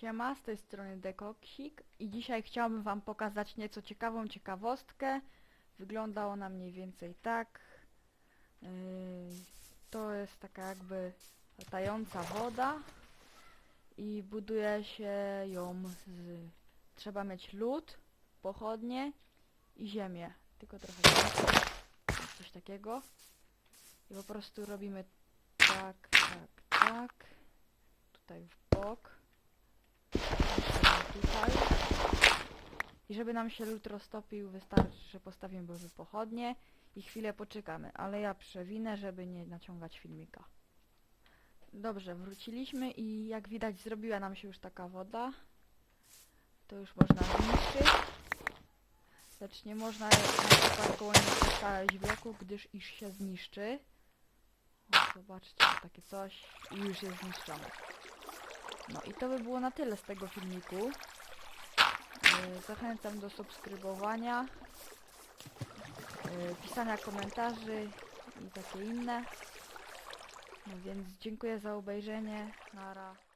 Siema, z tej strony Dekoksik i dzisiaj chciałabym wam pokazać nieco ciekawą ciekawostkę. Wygląda ona mniej więcej tak. Yy, to jest taka jakby latająca woda i buduje się ją z... Trzeba mieć lód, pochodnie i ziemię. Tylko trochę coś takiego. I po prostu robimy tak, tak, tak. Tutaj w bok. Postawimy tutaj. I żeby nam się lód roztopił, wystarczy, że postawimy boże pochodnie i chwilę poczekamy, ale ja przewinę, żeby nie naciągać filmika. Dobrze, wróciliśmy i jak widać zrobiła nam się już taka woda. To już można zniszczyć. Lecz nie można na przykład koło niej bloku, gdyż iż się zniszczy. O, zobaczcie, takie coś i już jest zniszczone. No i to by było na tyle z tego filmiku. Yy, Zachęcam do subskrybowania, yy, pisania komentarzy i takie inne. No więc dziękuję za obejrzenie. Nara.